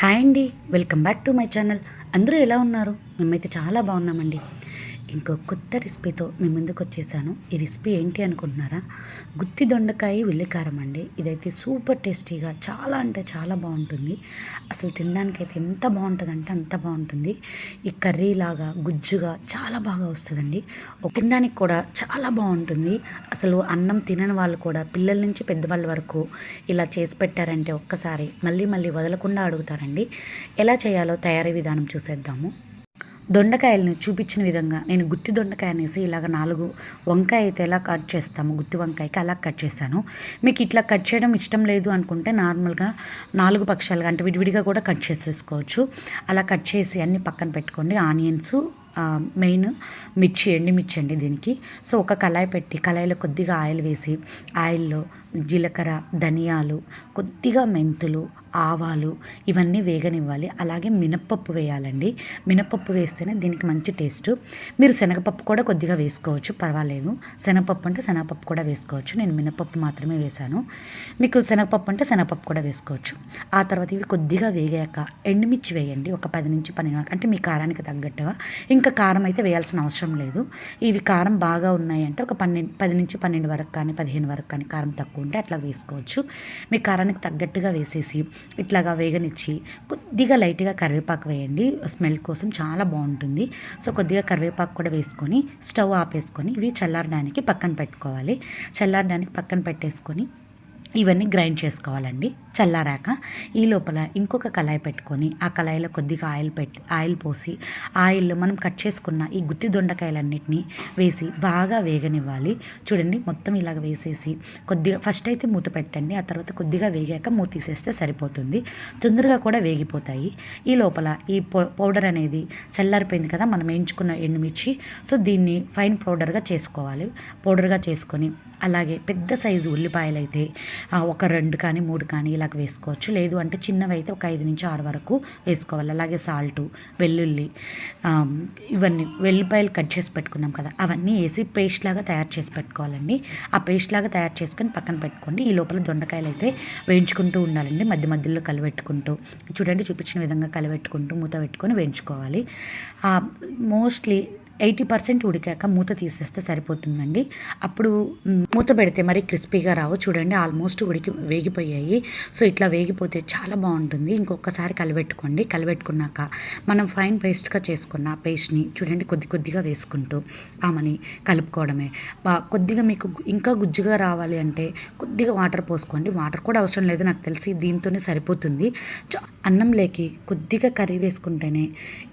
Hi అండి welcome back to my channel. అందరూ ఎలా ఉన్నారు? మేమైతే చాలా బాగున్నామండి. ఇంకో కొత్త రెసిపీతో మీ ముందుకు వచ్చేసాను. ఈ రెసిపీ ఏంటి అనుకుంటున్నారా? గుత్తి దొండకాయ ఉల్లికారం అండి. ఇదైతే సూపర్ టేస్టీగా చాలా అంటే చాలా బాగుంటుంది. అసలు తినడానికైతే ఎంత బాగుంటుందంటే అంత బాగుంటుంది. ఈ కర్రీ లాగా గుజ్జుగా చాలా బాగా వస్తుందండి. తినడానికి కూడా చాలా బాగుంటుంది. అసలు అన్నం తినని వాళ్ళు కూడా పిల్లల నుంచి పెద్దవాళ్ళ వరకు ఇలా చేసి పెట్టారంటే ఒక్కసారి మళ్ళీ మళ్ళీ వదలకుండా అడుగుతారండి. ఎలా చేయాలో తయారీ విధానం చూసేద్దాము. దొండకాయలని చూపించిన విధంగా నేను గుత్తి దొండకాయ అనేసి ఇలాగ నాలుగు వంకాయ అయితే ఎలా కట్ చేస్తాము గుత్తి వంకాయకి అలా కట్ చేశాను. మీకు ఇట్లా కట్ చేయడం ఇష్టం లేదు అనుకుంటే నార్మల్గా నాలుగు పక్షాలుగా అంటే విడివిడిగా కూడా కట్ చేసేసుకోవచ్చు. అలా కట్ చేసి అన్ని పక్కన పెట్టుకోండి. ఆనియన్స్ మెయిన్ మిర్చి ఎండి మిర్చి అండి దీనికి. సో ఒక కళాయి పెట్టి కళాయిలో కొద్దిగా ఆయిల్ వేసి ఆయిల్లో జీలకర్ర ధనియాలు కొద్దిగా మెంతులు ఆవాలు ఇవన్నీ వేగనివ్వాలి. అలాగే మినప్పప్పు వేయాలండి. మినప్పప్పు వేస్తేనే దీనికి మంచి టేస్ట్. మీరు శనగపప్పు కూడా కొద్దిగా వేసుకోవచ్చు పర్వాలేదు. శనగపప్పు అంటే శనగపప్పు కూడా వేసుకోవచ్చు. నేను మినప్పప్పు మాత్రమే వేశాను. మీకు శనగపప్పు అంటే శనగపప్పు కూడా వేసుకోవచ్చు. ఆ తర్వాత ఇవి కొద్దిగా వేగాక ఎండుమిర్చి వేయండి. ఒక పది నుంచి పన్నెండు అంటే మీ కారానికి తగ్గట్టుగా. ఇంకా కారం అయితే వేయాల్సిన అవసరం లేదు. ఇవి కారం బాగా ఉన్నాయంటే ఒక పన్నెండు పది నుంచి పన్నెండు వరకు కానీ పదిహేను వరకు కానీ కారం తక్కువ ఉంటే అట్లా వేసుకోవచ్చు. మీ కారానికి తగ్గట్టుగా వేసేసి ఇట్లాగా వేగనిచ్చి కొద్దిగా లైట్గా కరివేపాకు వేయండి. స్మెల్ కోసం చాలా బాగుంటుంది. సో కొద్దిగా కరివేపాకు కూడా వేసుకొని స్టవ్ ఆపేసుకొని ఇవి చల్లారడానికి పక్కన పెట్టుకోవాలి. చల్లారడానికి పక్కన పెట్టేసుకొని ఇవన్నీ గ్రైండ్ చేసుకోవాలండి. చల్లారాక ఈ లోపల ఇంకొక కళాయి పెట్టుకొని ఆ కళాయిలో కొద్దిగా ఆయిల్ పెట్టి ఆయిల్ పోసి ఆయిల్లో మనం కట్ చేసుకున్న ఈ గుత్తి దొండకాయలన్నిటినీ వేసి బాగా వేగనివ్వాలి. చూడండి మొత్తం ఇలాగ వేసేసి కొద్దిగా ఫస్ట్ అయితే మూత పెట్టండి ఆ తర్వాత కొద్దిగా వేగాక మూత తీసేస్తే సరిపోతుంది. తొందరగా కూడా వేగిపోతాయి. ఈ లోపల ఈ పౌడర్ అనేది చల్లారిపోయింది కదా మనం వేయించుకున్న ఎండుమిర్చి. సో దీన్ని ఫైన్ పౌడర్గా చేసుకోవాలి. పౌడర్గా చేసుకొని అలాగే పెద్ద సైజు ఉల్లిపాయలు అయితే ఒక రెండు కానీ మూడు కానీ ఇలాగ వేసుకోవచ్చు. లేదు అంటే చిన్నవి అయితే ఒక ఐదు నుంచి ఆరు వరకు వేసుకోవాలి. అలాగే సాల్టు వెల్లుల్లి ఇవన్నీ వెల్లిపాయలు కట్ చేసి పెట్టుకున్నాం కదా అవన్నీ వేసి పేస్ట్ లాగా తయారు చేసి పెట్టుకోవాలండి. ఆ పేస్ట్ లాగా తయారు చేసుకొని పక్కన పెట్టుకోండి. ఈ లోపల దొండకాయలు అయితే వేయించుకుంటూ ఉండాలండి. మధ్య మధ్యలో కలిపెట్టుకుంటూ చూడండి చూపించిన విధంగా కలిపెట్టుకుంటూ మూత పెట్టుకొని వేయించుకోవాలి. మోస్ట్లీ ఎయిటీ పర్సెంట్ ఉడికాక మూత తీసేస్తే సరిపోతుందండి. అప్పుడు మూత పెడితే మరి క్రిస్పీగా రావు. చూడండి ఆల్మోస్ట్ ఉడికి వేగిపోయాయి. సో ఇట్లా వేగిపోతే చాలా బాగుంటుంది. ఇంకొకసారి కలిపెట్టుకోండి కలిపెట్టుకున్నాక మనం ఫైన్ పేస్ట్గా చేసుకున్న పేస్ట్ని చూడండి కొద్ది కొద్దిగా వేసుకుంటూ ఆమెని కలుపుకోవడమే. కొద్దిగా మీకు ఇంకా గుజ్జుగా రావాలి అంటే కొద్దిగా వాటర్ పోసుకోండి. వాటర్ కూడా అవసరం లేదు. నాకు తెలిసి దీంతోనే సరిపోతుంది. అన్నం లేకి కొద్దిగా కర్రీ వేసుకుంటేనే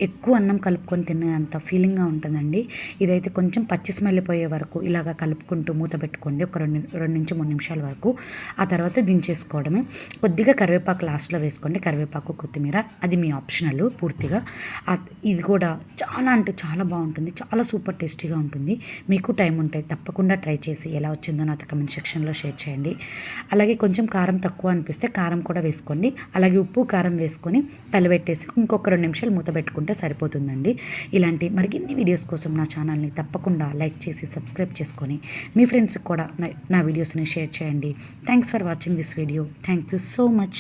ఎక్కువ అన్నం కలుపుకొని తినేంత ఫీలింగ్గా ఉంటుంది ఉంటుందండి. ఇదైతే కొంచెం పచ్చి స్మెల్ పోయే వరకు ఇలాగ కలుపుకుంటూ మూత పెట్టుకోండి. ఒక రెండు రెండు నుంచి మూడు నిమిషాల వరకు. ఆ తర్వాత దించేసుకోవడమే. కొద్దిగా కరివేపాకు లాస్ట్లో వేసుకోండి. కరివేపాకు కొత్తిమీర. అది మీ ఆప్షనల్ పూర్తిగా. ఇది కూడా చాలా అంటే చాలా బాగుంటుంది. చాలా సూపర్ టేస్టీగా ఉంటుంది. మీకు టైం ఉంటే తప్పకుండా ట్రై చేసి ఎలా వచ్చిందో నాతో కమెంట్ సెక్షన్లో షేర్ చేయండి. అలాగే కొంచెం కారం తక్కువ అనిపిస్తే కారం కూడా వేసుకోండి. అలాగే ఉప్పు కారం వేసుకొని కలిపెట్టేసి ఇంకొక రెండు నిమిషాలు మూత పెట్టుకుంటే సరిపోతుందండి. ఇలాంటి మరిన్ని వీడియోస్ కోసం నా ఛానల్ని తప్పకుండా లైక్ చేసి సబ్స్క్రైబ్ చేసుకొని మీ ఫ్రెండ్స్కి కూడా నా వీడియోస్ని షేర్ చేయండి. Thanks for watching this video thank you so much